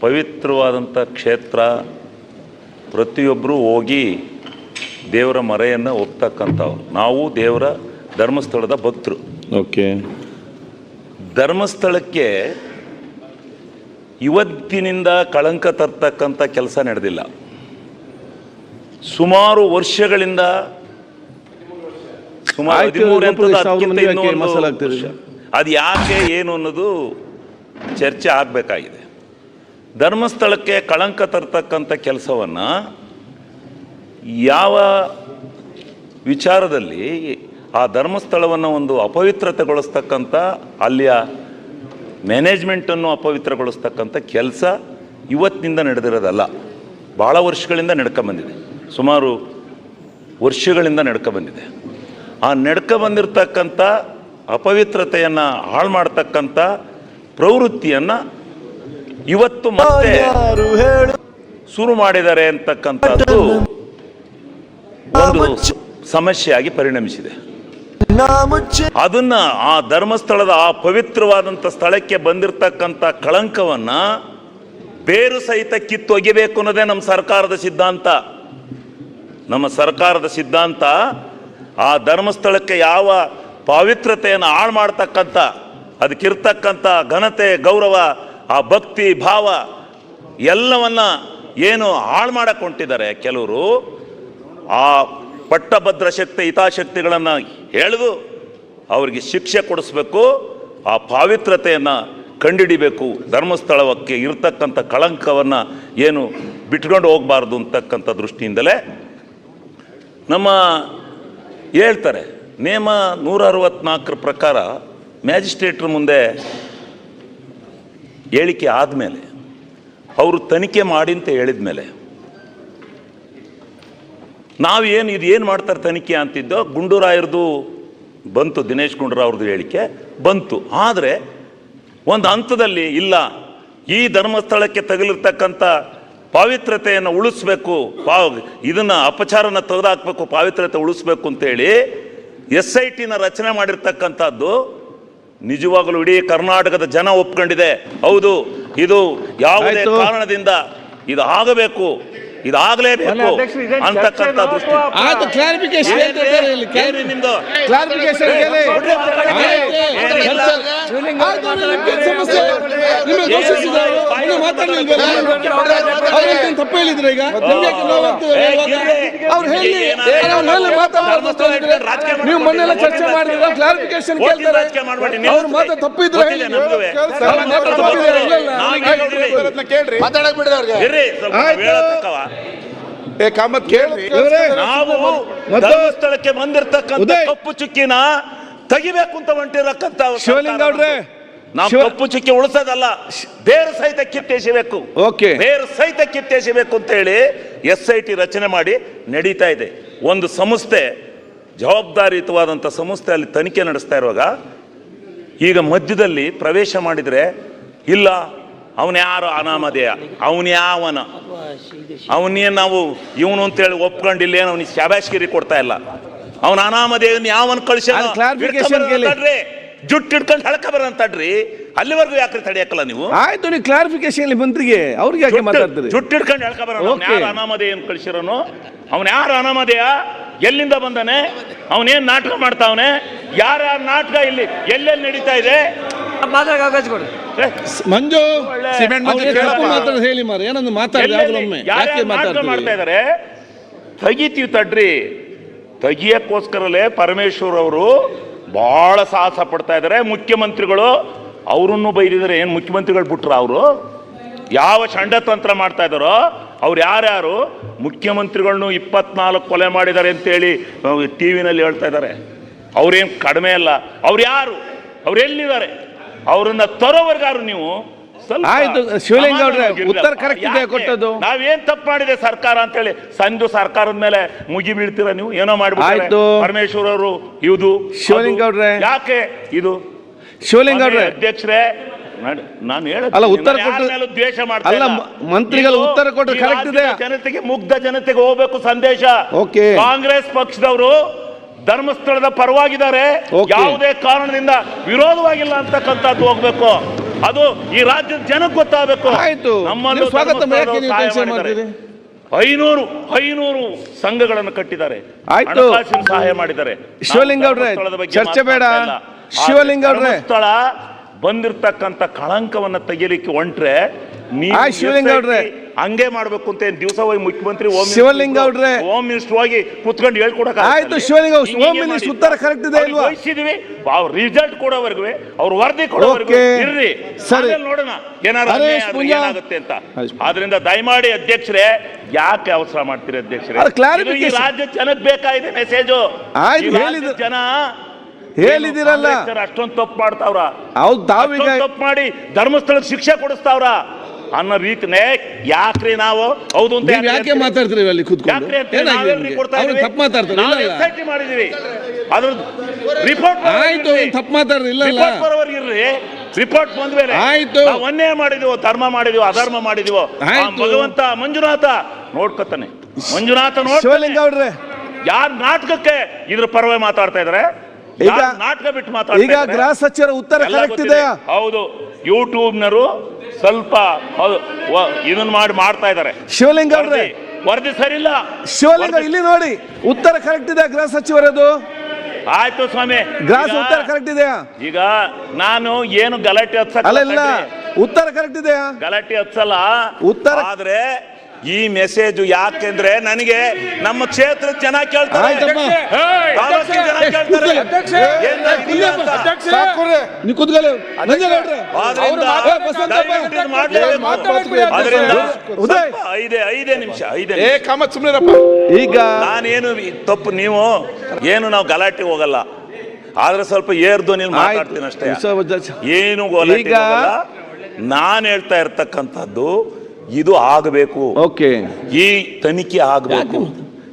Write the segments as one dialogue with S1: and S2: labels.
S1: ಪವಿತ್ರವಾದಂಥ ಕ್ಷೇತ್ರ ಪ್ರತಿಯೊಬ್ಬರೂ ಹೋಗಿ ದೇವರ ಮರೆಯನ್ನು ಒಪ್ತಕ್ಕಂಥವ್ರು. ನಾವು ದೇವರ ಧರ್ಮಸ್ಥಳದ ಭಕ್ತರು.
S2: ಓಕೆ.
S1: ಧರ್ಮಸ್ಥಳಕ್ಕೆ ಇವತ್ತಿನಿಂದ ಕಳಂಕ ತರ್ತಕ್ಕಂಥ ಕೆಲಸ ನಡೆದಿಲ್ಲ. ಸುಮಾರು ವರ್ಷಗಳಿಂದ ಸುಮಾರು. ಅದು ಯಾಕೆ ಏನು ಅನ್ನೋದು ಚರ್ಚೆ ಆಗಬೇಕಾಗಿದೆ. ಧರ್ಮಸ್ಥಳಕ್ಕೆ ಕಳಂಕ ತರ್ತಕ್ಕಂಥ ಕೆಲಸವನ್ನು ಯಾವ ವಿಚಾರದಲ್ಲಿ ಆ ಧರ್ಮಸ್ಥಳವನ್ನು ಒಂದು ಅಪವಿತ್ರತೆಗೊಳಿಸ್ತಕ್ಕಂಥ ಅಲ್ಲಿಯ ಮ್ಯಾನೇಜ್ಮೆಂಟನ್ನು ಅಪವಿತ್ರಗೊಳಿಸ್ತಕ್ಕಂಥ ಕೆಲಸ ಇವತ್ತಿನಿಂದ ನಡೆದಿರೋದಲ್ಲ. ಭಾಳ ವರ್ಷಗಳಿಂದ ನಡ್ಕೊಂಬಂದಿದೆ ಸುಮಾರು ವರ್ಷಗಳಿಂದ ನಡ್ಕೊಂಬಂದಿದೆ ಆ ನಡ್ಕ ಬಂದಿರತಕ್ಕಂಥ ಅಪವಿತ್ರತೆಯನ್ನು ಹಾಳು ಮಾಡ್ತಕ್ಕಂಥ ಪ್ರವೃತ್ತಿಯನ್ನು ಇವತ್ತು ಮತ್ತೆ ಶುರು ಮಾಡಿದ್ದಾರೆ ಅಂತಕ್ಕಂಥದ್ದು ಒಂದು ಸಮಸ್ಯೆಯಾಗಿ ಪರಿಣಮಿಸಿದೆ. ಅದನ್ನ ಆ ಧರ್ಮಸ್ಥಳದ ಆ ಪವಿತ್ರವಾದಂಥ ಸ್ಥಳಕ್ಕೆ ಬಂದಿರತಕ್ಕಂಥ ಕಳಂಕವನ್ನ ಬೇರು ಸಹಿತ ಕಿತ್ತೊಗಿಬೇಕು ಅನ್ನೋದೇ ನಮ್ಮ ಸರ್ಕಾರದ ಸಿದ್ಧಾಂತ. ನಮ್ಮ ಸರ್ಕಾರದ ಸಿದ್ಧಾಂತ ಆ ಧರ್ಮಸ್ಥಳಕ್ಕೆ ಯಾವ ಪಾವಿತ್ರತೆಯನ್ನು ಹಾಳು ಮಾಡ್ತಕ್ಕಂಥ ಅದಕ್ಕಿರ್ತಕ್ಕಂಥ ಘನತೆ ಗೌರವ ಆ ಭಕ್ತಿ, ಭಾವ ಎಲ್ಲವನ್ನ ಏನು ಹಾಳು ಮಾಡಕ್ಕೆ ಹೊಂಟಿದ್ದಾರೆ ಕೆಲವರು, ಆ ಪಟ್ಟಭದ್ರ ಶಕ್ತಿ ಹಿತಾಶಕ್ತಿಗಳನ್ನು ಹೇಳಿದು ಅವರಿಗೆ ಶಿಕ್ಷೆ ಕೊಡಿಸ್ಬೇಕು, ಆ ಪಾವಿತ್ರತೆಯನ್ನು ಕಂಡಿಡಿಬೇಕು, ಧರ್ಮಸ್ಥಳಕ್ಕೆ ಇರತಕ್ಕಂಥ ಕಳಂಕವನ್ನು ಏನು ಬಿಟ್ಕೊಂಡು ಹೋಗಬಾರ್ದು ಅಂತಕ್ಕಂಥ ದೃಷ್ಟಿಯಿಂದಲೇ ನಮ್ಮ ಹೇಳ್ತಾರೆ, ನೇಮ ನೂರ ಅರವತ್ನಾಲ್ಕರ ಪ್ರಕಾರ ಮ್ಯಾಜಿಸ್ಟ್ರೇಟ್ರ ಮುಂದೆ ಹೇಳಿಕೆ ಆದಮೇಲೆ, ಅವರು ತನಿಖೆ ಮಾಡಿ ಅಂತ ಹೇಳಿದ ಮೇಲೆ ನಾವೇನು ಇದು ಏನು ಮಾಡ್ತಾರೆ ತನಿಖೆ ಅಂತಿದ್ದೋ ಗುಂಡೂರಾಯರ್ದು ಬಂತು, ದಿನೇಶ್ ಗುಂಡೂರಾವ್ರದ್ದು ಹೇಳಿಕೆ ಬಂತು. ಆದರೆ, ಒಂದು ಹಂತದಲ್ಲಿ ಇಲ್ಲ, ಈ ಧರ್ಮಸ್ಥಳಕ್ಕೆ ತಗಲಿರ್ತಕ್ಕಂಥ ಪಾವಿತ್ರತೆಯನ್ನು ಉಳಿಸ್ಬೇಕು, ಪಾವ್, ಇದನ್ನು ಅಪಚಾರನ ತೆಗೆದುಹಾಕ್ಬೇಕು ಪಾವಿತ್ರತೆ ಉಳಿಸ್ಬೇಕು ಅಂತೇಳಿ ಎಸ್ ಐ ಟಿನ ರಚನೆ ಮಾಡಿರ್ತಕ್ಕಂಥದ್ದು ನಿಜವಾಗಲೂ ಇಡೀ ಕರ್ನಾಟಕದ ಜನ ಒಪ್ಕೊಂಡಿದೆ ಹೌದು ಇದು ಯಾವುದೇ ಕಾರಣದಿಂದ ಇದು ಆಗಬೇಕು ಇದಾಗಲೇಬೇಕು ಅಂತಕ್ಕಂಥ ದೃಷ್ಟಿ ನಿಮ್ದು ಏನಿಲ್ಲ.
S2: ತಪ್ಪು ಹೇಳಿದ್ರೆ ಈಗ. ಅವ್ರು ಹೇಳಿ. ನೀವು ಮೊನ್ನೆಲ್ಲ ಚರ್ಚೆ ಮಾಡಿದ್ರೆ ಕ್ಲಾರಿಫಿಕೇಶನ್ ಕೇಳ್ತಾರೆ. ಅವ್ರ. ಮಾತು ತಪ್ಪಿದ್ರೆ.
S1: ಹೇಳಿದ್ವಿ.
S3: ಮಾತಾಡಕ್ ಬಿಡ್ರಿ ಅವ್ರಿಗೆ.
S1: ಸ್ವಲ್ಪ
S2: ಆಯ್ತು.
S1: ಹೇಳತಕ್ಕವ.
S3: ಏ ಕಾಮತ್ ಕೇಳ್ರಿ.
S2: ಇವ್ರೇ,
S1: ನಾವು ಧರ್ಮಸ್ಥಳಕ್ಕೆ ಬಂದಿರತಕ್ಕಂಥ. ಕಪ್ಪು ಚುಕ್ಕಿನ ತೆಗಿಬೇಕು ಅಂತ ಹೊಂಟಿರಕ್ಕಂತ
S2: ಶಿವಲಿಂಗ ಅವ್ರೆ,
S1: ನಾವು ಕಪ್ಪು ಚುಕ್ಕಿ ಉಳಿಸೋದಲ್ಲ ಬೇರು ಸಹಿತ ಕಿತ್ತೆಸಬೇಕು
S2: ಓಕೆ.
S1: ಬೇರು ಸಹಿತ ಕಿತ್ತೆಸಬೇಕು ಅಂತ ಹೇಳಿ ಎಸ್ ಐ ಟಿ ರಚನೆ ಮಾಡಿ ನಡೀತಾ ಇದೆ. ಒಂದು ಸಂಸ್ಥೆ ಜವಾಬ್ದಾರಿಯುತವಾದಂಥ ಸಂಸ್ಥೆ ಅಲ್ಲಿ ತನಿಖೆ ನಡೆಸ್ತಾ ಇರುವಾಗ ಈಗ ಮಧ್ಯದಲ್ಲಿ ಪ್ರವೇಶ ಮಾಡಿದರೆ ಇಲ್ಲ ಅವನ್ಯಾರು ಅನಾಮಧೇಯ? ಅವನ್ಯಾವನ ಅವನೇನು ನಾವು ಇವನು ಅಂತೇಳಿ ಒಪ್ಕೊಂಡು ಏನು ಅವನಿಗೆ ಶಾಬಾಷ್ಗಿರಿ ಕೊಡ್ತಾ ಇಲ್ಲ. ಅವನ ಅನಾಮಧೇಯನ ಯಾವನ್
S2: ಕಳಿಸ್ರಿ.
S1: ಜುಟ್ಟು ಹಿಡ್ಕೊಂಡು ಹಳಕ ಬರಂತಡ್ರಿ ಅಲ್ಲಿವರೆಗೂ ಯಾಕ್ರಿ ತಡೆಯಕ್ಕಲ್ಲ ನೀವು?
S2: ಆಯ್ತು ನೀವು ಕ್ಲಾರಿಫಿಕೇಶನ್ ಮಂತ್ರಿಗೆ ಅವ್ರಿಗೆ ಯಾಕೆ ಮಾತಾಡ್ತೀರಿ?
S1: ಜುಟ್ಟು ಹಿಡ್ಕೊಂಡು ಹೇಳ್ಕ ಬರೋಣ. ಅವ್ನು
S2: ಏನು
S1: ಯಾರು ಅನಾಮಧೇಯನ್ ಕಳಿಸಿರೋನು? ಅವನು ಯಾರು ಅನಾಮಧೇಯ? ಎಲ್ಲಿಂದ ಬಂದಾನೆ? ಅವನೇನ್ ನಾಟಕ ಮಾಡ್ತಾವನೆ? ಯಾರ್ಯಾರ ನಾಟಕ ಇಲ್ಲಿ ಎಲ್ಲೆಲ್ಲಿ ನಡೀತಾ ಇದೆ?
S2: ಮಂಜು
S3: ಸಿಮೆಂಟ್
S2: ಮಾತಾಡೋದು ಹೇಳಿ ಮಾರ ಏನೊಂದು ಮಾತಾಡಿ ಯಾವಾಗಲೊಮ್ಮೆ ಯಾಕೆ
S1: ನಾಟಕ ಮಾಡ್ತಾ ಇದಾರೆ? ತೆಗಿತೀವಿ ತಡ್ರಿ. ತೆಗಿಯಕ್ಕೋಸ್ಕರಲೇ ಪರಮೇಶ್ವರ್ ಅವರು ಬಹಳ ಸಾಹಸ ಪಡ್ತಾ ಇದ್ದಾರೆ ಮುಖ್ಯಮಂತ್ರಿಗಳು ಅವರನ್ನು ಬೈದಿದ್ದಾರೆ. ಏನು ಮುಖ್ಯಮಂತ್ರಿಗಳು ಬಿಟ್ರು ಅವರು? ಯಾವ ಷಂಡತಂತ್ರ ಮಾಡ್ತಾ ಇದ್ದಾರೋ ಅವ್ರು ಯಾರ್ಯಾರು? ಮುಖ್ಯಮಂತ್ರಿಗಳನ್ನು ಇಪ್ಪತ್ನಾಲ್ಕು ಕೊಲೆ ಮಾಡಿದ್ದಾರೆ ಅಂತೇಳಿ ಟಿ ವಿನಲ್ಲಿ ಹೇಳ್ತಾ ಇದ್ದಾರೆ ಅವ್ರೇನು ಕಡಿಮೆ ಅಲ್ಲ. ಅವ್ರು ಯಾರು? ಅವ್ರು ಎಲ್ಲಿದ್ದಾರೆ? ಅವರನ್ನು ತರೋವರೆಗಾರು ನೀವು
S2: ಆಯ್ತು, ಶಿವಲಿಂಗ ಅವ್ರೆ, ಉತ್ತರ ಕರೆಕ್ಟ್ ಇದೆ? ಕೊಟ್ಟದ್ದು?
S1: ನಾವೇನ್ ತಪ್ಪು ಮಾಡಿದೆ ಸರ್ಕಾರ ಅಂತ ಹೇಳಿ ಸಂದು ಸರ್ಕಾರದ ಮೇಲೆ ಮುಗಿ ಬೀಳ್ತೀರಾ ನೀವು? ಏನೋ
S2: ಮಾಡ್ಬಿಟ್ಟು
S1: ಪರಮೇಶ್ವರ ಅವರು ಇದು
S2: ಶಿವಲಿಂಗ. ಅವ್ರೆ.
S1: ಯಾಕೆ ಇದು?
S2: ಶಿವಲಿಂಗ ಅವ್ರೆ
S1: ಅಧ್ಯಕ್ಷರೇ ನಾನ್-
S2: ಅಲ್ಲ, ಉತ್ತರ ಕೊಟ್ಟು-
S1: ದ್ವೇಷ ಮಾಡ್ತಾ.
S2: ಮಂತ್ರಿಗಳು ಉತ್ತರ ಕೊಟ್ಟು ಕರೆಕ್ಟ್ ಇದೆ.
S1: ಜನತೆಗೆ ಮುಗ್ಧ ಜನತೆಗೆ ಹೋಗ್ಬೇಕು ಸಂದೇಶ.
S2: ಓಕೆ.
S1: ಕಾಂಗ್ರೆಸ್ ಪಕ್ಷದವರು ಧರ್ಮಸ್ಥಳದ ಪರವಾಗಿದ್ದಾರೆ. ಯಾವುದೇ ಕಾರಣದಿಂದ ವಿರೋಧವಾಗಿಲ್ಲ ಅಂತಕ್ಕಂಥದ್ದು ಹೋಗ್ಬೇಕು. ಅದು ಈ ರಾಜ್ಯದ ಜನಕ್ಕೆ ಗೊತ್ತಾಗಬೇಕು
S2: ಆಯ್ತು.
S1: ಐನೂರು ಐನೂರು ಸಂಘಗಳನ್ನು ಕಟ್ಟಿದ್ದಾರೆ
S2: ಆಯ್ತು.
S1: ಸಹಾಯ ಮಾಡಿದ್ದಾರೆ ಬಗ್ಗೆ
S2: ಚರ್ಚೆ ಬೇಡ.
S1: ಶಿವಲಿಂಗ
S2: ಸ್ಥಳ
S1: ಬಂದಿರತಕ್ಕಂತ. ಬಂದಿರ್ತಕ್ಕಂಥ ಕಳಂಕವನ್ನ ತೆಗಿಲಿಕ್ಕೆ ಹೊಂಟ್ರೆ
S2: ಶಿವಲಿಂಗೌಡ್ರೆ.
S1: SIT ಹಂಗೆ ಮಾಡ್ಬೇಕು ಅಂತ ಏನ್ ದಿವಸ ಹೋಗಿ ಮುಖ್ಯಮಂತ್ರಿ ಹೋಮ್ ಮಿನಿಸ್ಟರ್
S2: ಶಿವಲಿಂಗೌಡ್ರೆ.
S1: ಹೋಮ್ ಮಿನಿಸ್ಟರ್ ಹೋಗಿ ಕುತ್ಕೊಂಡು ಹೇಳ್ಕೊಡಕ್
S2: ಆಯ್ತು, ಶಿವಲಿಂಗ- ಹೋಮ್ ಮಿನಿಸ್ಟರ್ ಉತ್ತರ ಕರೆಕ್ಟ್ ಇದೆ ಇಲ್ವಾ?
S1: ವಹಿಸಿದ್ವಿ ಅವ್ರ ರಿಸಲ್ಟ್ ಕೊಡೋವರೆಗೂ ಅವ್ರ ವರದಿ ಕೊಡೋವರೆಗೂ. ಇರ್ರಿ
S2: ಸರಿ.
S1: ನೋಡೋಣ
S2: ಪೂಂಜಾ.
S1: ಏನಾಗುತ್ತೆ ಅಂತ ಆದ್ರಿಂದ ದಯಮಾಡಿ ಅಧ್ಯಕ್ಷರೇ ಯಾಕೆ ಅವಸರ ಮಾಡ್ತೀರಿ ಅಧ್ಯಕ್ಷರೇ ರಾಜ್ಯ ಜನಕ್ಕೆ ಬೇಕಾಗಿದೆ ಮೆಸೇಜು. ಜನ
S2: ಹೇಳಿದಿರಲ್ಲ.
S1: ಅಷ್ಟೊಂದು ತಪ್ಪು ಮಾಡ್ತಾವ್ರ ಅಷ್ಟೊಂದ್ ತಪ್ಪು ಮಾಡಿ ಧರ್ಮಸ್ಥಳಕ್ಕೆ ಶಿಕ್ಷೆ ಕೊಡಿಸ್ತಾವ್ರ ಅನ್ನೋ ರೀತಿನೇ ಯಾಕ್ರಿ ನಾವು? ಹೌದು ಅಂತ
S2: ನೀವ್
S1: ಯಾಕೆ?
S2: ಮಾತಾಡ್ತೀರಿ ಅಲ್ಲಿ ಕೂತ್ಕೊಂಡು?
S1: ಯಾಕ್ರಿ ಅಂತೀರಿ?
S2: ಏನಾಗಿದೆ
S1: ನಾವೇನ್ರಿ
S2: ನಿಮ್ಗೆ?
S1: ಕೊಡ್ತಾ
S2: ಅವ್ರು
S1: ಇದೀವಿ?
S2: ತಪ್ಪು ಮಾತಾಡ್ತಾರೆ.
S1: ನಾವು
S2: ಇಲ್ಲ
S1: SIT ಮಾಡಿದೀವಿ. ಅದ್ರ ರಿಪೋರ್ಟ್
S2: ಆಯ್ತು ತಪ್ಪು ಮಾತಾಡ್ರಿ. ಇಲ್ಲ
S1: ರಿಪೋರ್ಟ್ ಬರೋವರೆಗೆ ಇರ್ರಿ. ರಿಪೋರ್ಟ್ ಬಂದ್ಮೇಲೆ
S2: ಆಯ್ತು.
S1: ನಾವು ಅನ್ಯಾಯ ಮಾಡಿದೀವೋ ಧರ್ಮ ಮಾಡಿದೀವೋ ಅಧರ್ಮ ಮಾಡಿದೀವೋ? ಆ
S2: ಆಯ್ತು.
S1: ಭಗವಂತ ಮಂಜುನಾಥ ನೋಡ್ಕೊತಾನೆ. ಮಂಜುನಾಥ ನೋಡ್
S2: ಯಾರ
S1: ಯಾರ್ ನಾಟಕಕ್ಕೆ ಇದ್ರ ಪರವಾಗಿ ಮಾತಾಡ್ತಾ ಇದಾರೆ?
S2: ಈಗ-
S1: ನಾಟಕ ಬಿಟ್ಟು ಮಾತಾಡ್ತಾರೆ
S2: ಈಗ? ಗೃಹ ಸಚಿವರ ಉತ್ತರ ಕರೆಕ್ಟ್
S1: ಇದೆ.
S2: ಇದೆಯಾ
S1: ಹೌದು ಯೂಟ್ಯೂಬ್ನರು ಸ್ವಲ್ಪ ಹೌದು, ಇದನ್ನ ಮಾಡಿ ಮಾಡ್ತಾ ಇದಾರೆ
S2: ಶಿವಲಿಂಗೌಡ್ರೆ
S1: ವರದಿ- ವರದಿ ಸರಿಯಿಲ್ಲ
S2: ಶಿವಲಿಂಗ ಇಲ್ಲಿ ನೋಡಿ ಉತ್ತರ ಕರೆಕ್ಟ್ ಇದೆ ಗೃಹ ಸಚಿವರದು.
S1: ಆಯ್ತು ಸ್ವಾಮಿ. ಗ್ರಾಸ್
S2: ಉತ್ತರ ಕರೆಕ್ಟ್ ಇದೆಯಾ?
S1: ಈಗ ನಾನು ಏನು ಗಲಾಟೆ
S2: ಅಲ್ಲ ಉತ್ತರ ಕರೆಕ್ಟ್ ಇದೆಯಾ?
S1: ಗಲಾಟೆ ಹತ್ಸಲ್ಲ.
S2: ಉತ್ತರ-
S1: ಆದ್ರೆ ಈ ಮೆಸೇಜ್ ಯಾಕೆಂದ್ರೆ ನನಗೆ ನಮ್ಮ ಕ್ಷೇತ್ರ ಜನ ಕೇಳ್ತಾರೆ. ತಾಲೂಕಿನ ಜನ ಕೇಳ್ತಾರೆ. ಏನ್ ಇದೀಯ ಅಂತ. ಆದ್ರಿಂದ ದಯವಿಟ್ಟು ಇದು ಮಾಡ್ಲೇಬೇಕು. ಆದ್ರಿಂದ ಸ್ವಲ್ಪ ಐದೇ ಐದೇ ನಿಮಿಷ ಐದೇ
S3: ಏ
S1: ನಿಮಿಷ.
S3: ಕಾಮತ್ ಸುಮ್ನಿರಪ್ಪ.
S2: ಈಗ
S1: ನಾನೇನು ಈ ತಪ್ಪು ನೀವು ಏನು ನಾವು ಗಲಾಟೆ ಹೋಗಲ್ಲ. ಆದ್ರೆ ಸ್ವಲ್ಪ ಏರ್ದು ನೀನು ಮಾತಾಡ್ತೀನಿ ಅಷ್ಟೇ. ಏನು
S2: ಈಗ-
S1: ನಾನು ಹೇಳ್ತಾ ಇರ್ತಕ್ಕಂಥದ್ದು ಇದು ಆಗಬೇಕು.
S2: ಓಕೆ.
S1: ಈ ತನಿಖೆ ಆಗಬೇಕು.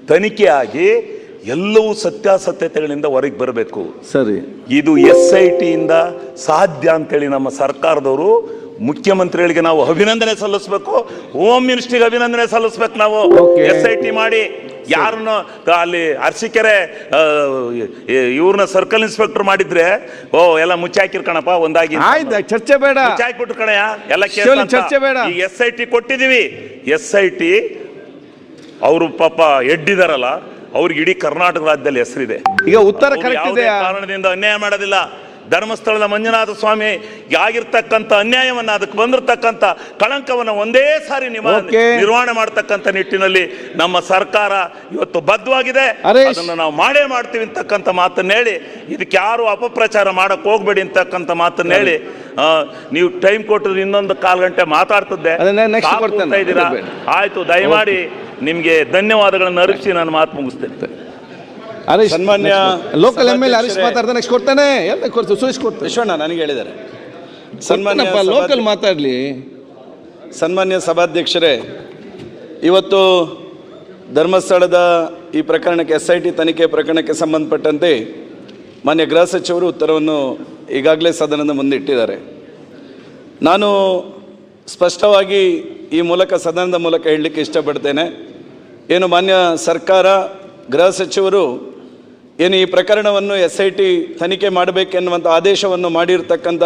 S1: ತನಿಖೆ ಆಗಿ ಎಲ್ಲವೂ ಸತ್ಯಾಸತ್ಯತೆಗಳಿಂದ ಹೊರಗೆ ಬರಬೇಕು.
S2: ಸರಿ.
S1: ಇದು ಎಸ್ ಐ ಟಿಯಿಂದ ಸಾಧ್ಯ ಅಂತೇಳಿ ನಮ್ಮ ಸರ್ಕಾರದವರು ಮುಖ್ಯಮಂತ್ರಿಗಳಿಗೆ ನಾವು ಅಭಿನಂದನೆ ಸಲ್ಲಿಸಬೇಕು ಹೋಮ್ ಮಿನಿಸ್ಟ್ರಿಗೆ ಅಭಿನಂದನೆ ಸಲ್ಲಿಸ್ಬೇಕು ನಾವು. ಎಸ್ ಐ ಟಿ ಮಾಡಿ. ಯಾರನ್ನು ಅಲ್ಲಿ ಅರಸಿಕೆರೆ ಇವ್ರನ್ನ ಸರ್ಕಲ್ ಇನ್ಸ್ಪೆಕ್ಟರ್ ಮಾಡಿದ್ರೆ ಓ ಎಲ್ಲ ಮುಚ್ಚಾಕಿರ್ ಕಣಪ್ಪ ಒಂದಾಗಿ.
S2: ಚರ್ಚೆ ಬೇಡ.
S1: ಮುಚ್ಚಾಕ್ಬಿಟ್ರು ಕಣಯ್ಯ ಎಲ್ಲ
S2: ಚರ್ಚೆ ಬೇಡ.
S1: ಈ ಎಸ್ ಐ ಟಿ ಕೊಟ್ಟಿದೀವಿ. ಎಸ್ ಐ ಟಿ ಅವರು ಪಾಪ ಎಡ್ಡಿದಾರಲ್ಲ ಅವ್ರಿಗೆ ಇಡೀ ಕರ್ನಾಟಕ ರಾಜ್ಯದಲ್ಲಿ ಹೆಸರಿದೆ.
S2: ಈಗ ಉತ್ತರ
S1: ಕಾರಣದಿಂದ ಅನ್ಯಾಯ ಮಾಡೋದಿಲ್ಲ. ಧರ್ಮಸ್ಥಳದ ಮಂಜುನಾಥ ಸ್ವಾಮಿ ಆಗಿರ್ತಕ್ಕಂಥ ಅನ್ಯಾಯವನ್ನ ಅದಕ್ಕೆ ಬಂದಿರತಕ್ಕಂಥ ಕಳಂಕವನ್ನ ಒಂದೇ ಸಾರಿ
S2: ನಿಮ್ಮ.
S1: ನಿರ್ವಹಣೆ ಮಾಡ್ತಕ್ಕಂಥ ನಿಟ್ಟಿನಲ್ಲಿ ನಮ್ಮ ಸರ್ಕಾರ ಇವತ್ತು ಬದ್ಧವಾಗಿದೆ. ಅದನ್ನು ನಾವು ಮಾಡೇ ಮಾಡ್ತೀವಿ ಅಂತಕ್ಕಂಥ ಮಾತನ್ನ ಹೇಳಿ ಇದಕ್ಕೆ ಯಾರು ಅಪಪ್ರಚಾರ ಮಾಡಕ್ ಹೋಗ್ಬೇಡಿ ಅಂತಕ್ಕಂಥ ಮಾತನ್ನ ಹೇಳಿ ನೀವು ಟೈಮ್ ಕೊಟ್ಟಿದ್ರೆ ಇನ್ನೊಂದು ಕಾಲು ಗಂಟೆ ಮಾತಾಡ್ತಿದ್ದೆ. ಇದ್ದೀರಾ? ಆಯ್ತು ದಯಮಾಡಿ ನಿಮಗೆ ಧನ್ಯವಾದಗಳನ್ನು ಅರ್ಪಿಸಿ ನಾನು ಮಾತು ಮುಗಿಸ್ತೇನೆ.
S2: ಹರೀಶ್
S4: ಸನ್ಮಾನ್ಯ
S2: ಲೋಕಲ್ ಎಂ ಎಲ್ ಹರೀಶ್. ಮಾತಾಡ್ತಾನೆ ನೆಕ್ಸ್ಟ್ ಕೊಡ್ತಾನೆ. ಎಲ್ಲ ಕೊಡ್ತು? ಸುರೇಶ್ ಕೊಡ್ತು.
S4: ವಿಶ್ವಣ್ಣ ನನಗೆ ಹೇಳಿದ್ದಾರೆ. ಸನ್ಮಾನ್ಯ
S2: ಸನ್ಮಾನ್ಯಪ್ಪ ಲೋಕಲ್
S4: ಮಾತಾಡಲಿ
S2: ಮಾತಾಡ್ಲಿ.
S4: ಸನ್ಮಾನ್ಯ ಸಭಾಧ್ಯಕ್ಷರೇ ಇವತ್ತು ಧರ್ಮಸ್ಥಳದ ಈ ಪ್ರಕರಣಕ್ಕೆ ಎಸ್ ಐ ಟಿ ತನಿಖೆ ಪ್ರಕರಣಕ್ಕೆ ಸಂಬಂಧಪಟ್ಟಂತೆ ಮಾನ್ಯ ಗೃಹ ಸಚಿವರು ಉತ್ತರವನ್ನು ಈಗಾಗಲೇ ಸದನದ ಮುಂದೆ ಇಟ್ಟಿದ್ದಾರೆ. ನಾನು ಸ್ಪಷ್ಟವಾಗಿ ಈ ಮೂಲಕ ಸದನದ ಮೂಲಕ ಹೇಳಲಿಕ್ಕೆ ಇಷ್ಟಪಡ್ತೇನೆ. ಏನು ಮಾನ್ಯ ಸರ್ಕಾರ ಗೃಹ ಸಚಿವರು ಏನು ಈ ಪ್ರಕರಣವನ್ನು ಎಸ್ ಐ ಟಿ ತನಿಖೆ ಮಾಡಬೇಕೆನ್ನುವಂಥ ಆದೇಶವನ್ನು ಮಾಡಿರ್ತಕ್ಕಂಥ